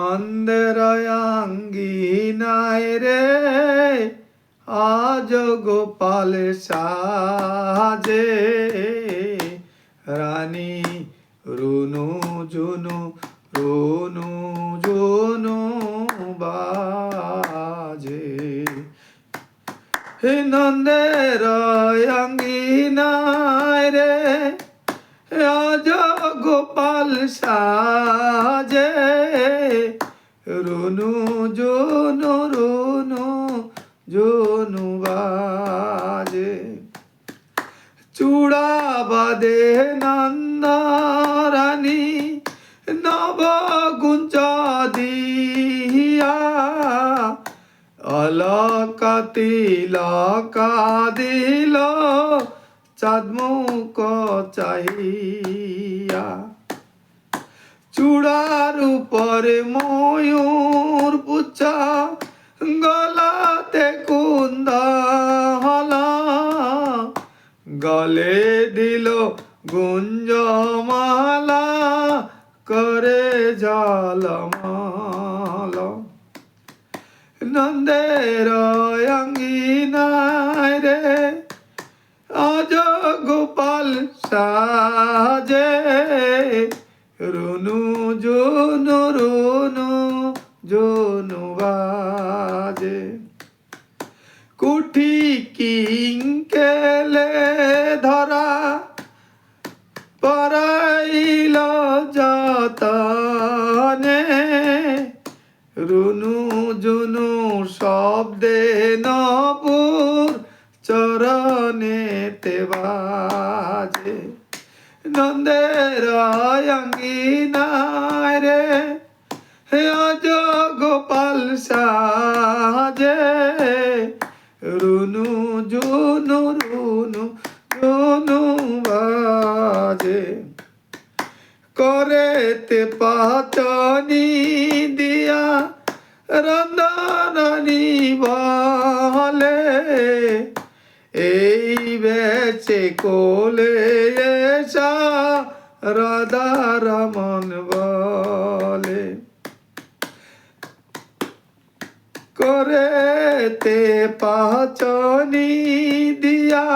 নন্দের আঙ্গিনায় রে আজ গোপাল সাজে। রানী রুনু জুনু রুনু জুনু বাজে। নন্দের আঙ্গিনায় রে আজ গোপাল সাজে। রুনু, জুনু রুনু, জুনু বাজে। চূড়া বাদে নন্দারানী নব গুঞ্জ দিয়া। অলকা তিলকা দিল, চাঁদমুখ চাহিয়া। চূড়ার উপরে ময়ূর পুচ্ছা গলাতে কুন্দ হলা। গলে দিল গুঞ্জমালা, করে জলমাল নন্দের অঙ্গিনায় রে আজ গোপাল সাজে। রুনু, জুনু রুনু, জুনু বাজে। কুঠি কিংকেলে ধরা পরাইল যতনে। রুনু, জুনু শব্দে নপুর চরণে তে বাজে। নন্দের অঙ্গিনায় রে আজ গোপাল সাজে। রুনু, জুনু রুনু, জুনু বাজে। করেতে পাচনি দিয়া রন্দনী বলে। এই বেচে কোলে রাধা রমন বলে। করেতে পাচনি দিয়া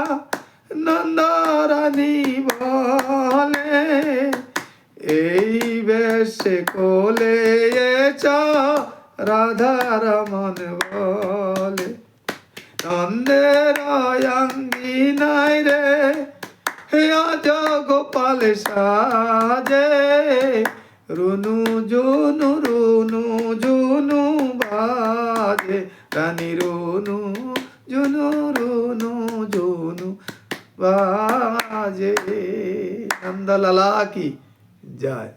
নন্দরানী বলে, এই বেশে কোলে রাধা রমন বলে। নন্দের অঙ্গিনাই রে আজ গোপাল সাজে। রুনু জুনু রুনু জুনু বাজে। রানী রুনু জুনু রুনু জুনু বাজে। নন্দলালা কি? যায়